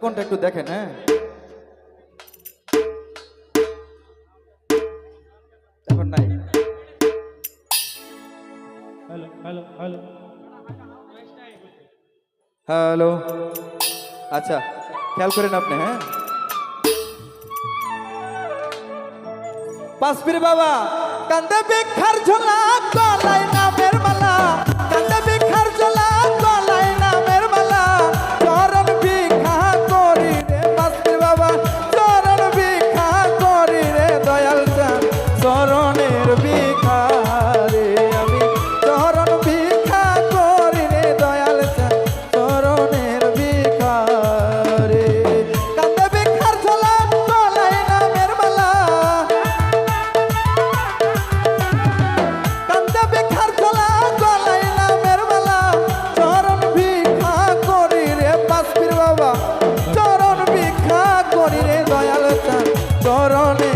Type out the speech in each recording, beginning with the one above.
কোনটা একটু দেখেন হ্যাঁ? হ্যালো আচ্ছা খেয়াল করেন আপনি হ্যাঁ? পাঁচ বাবা কান্দে ভিক্ষার ঝোলা গলায় চরণে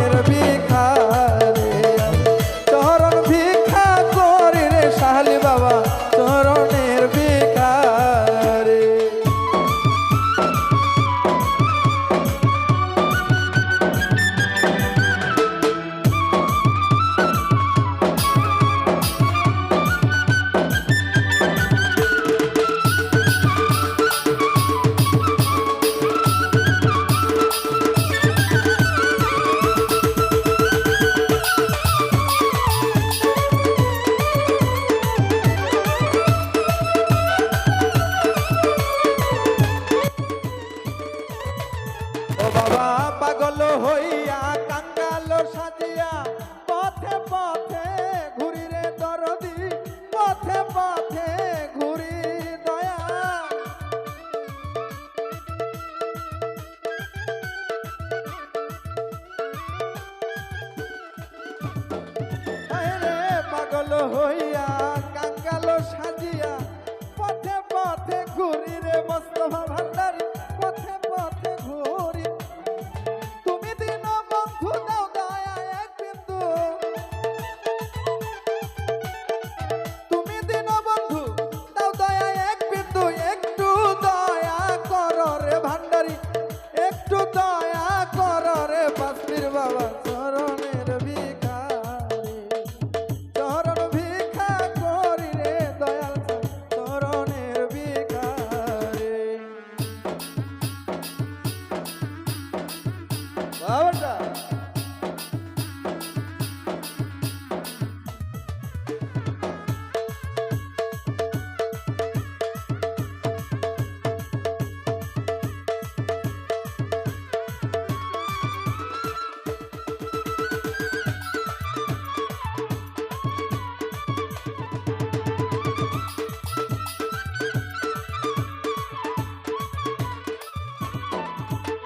பாவண்டா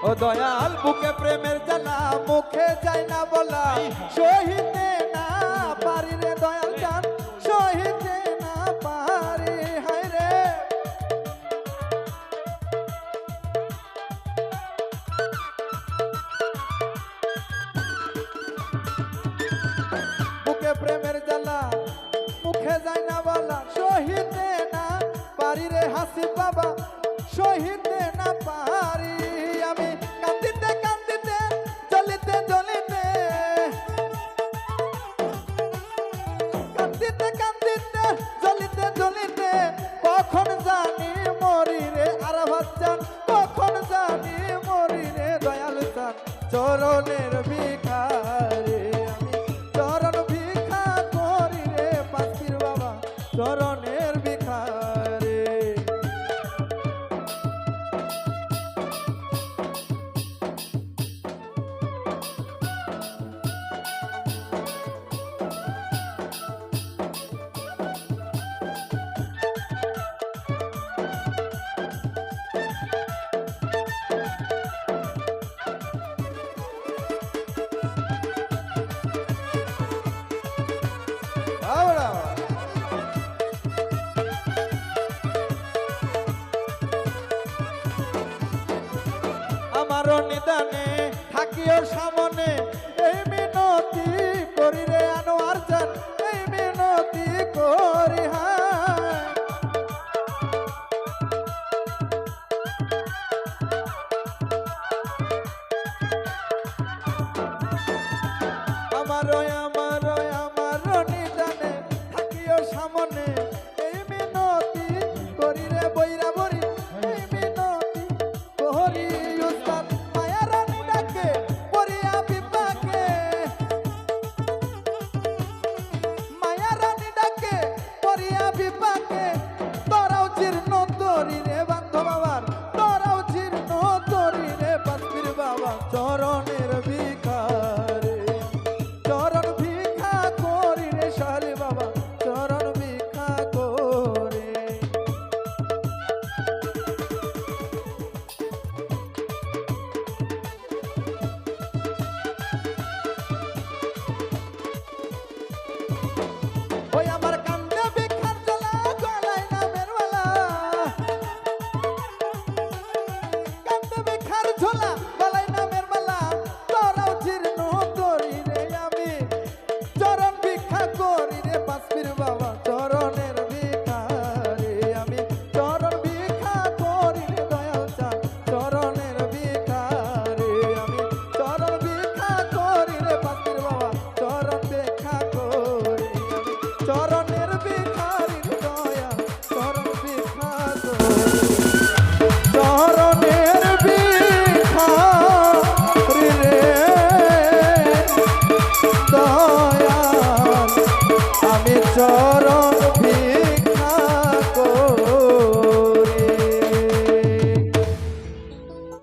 ও দয়াল বুকে প্রেমের জ্বালা মুখে যায় না বলা। সহিতে না পারি রে দয়াল চরণের ভিখা royal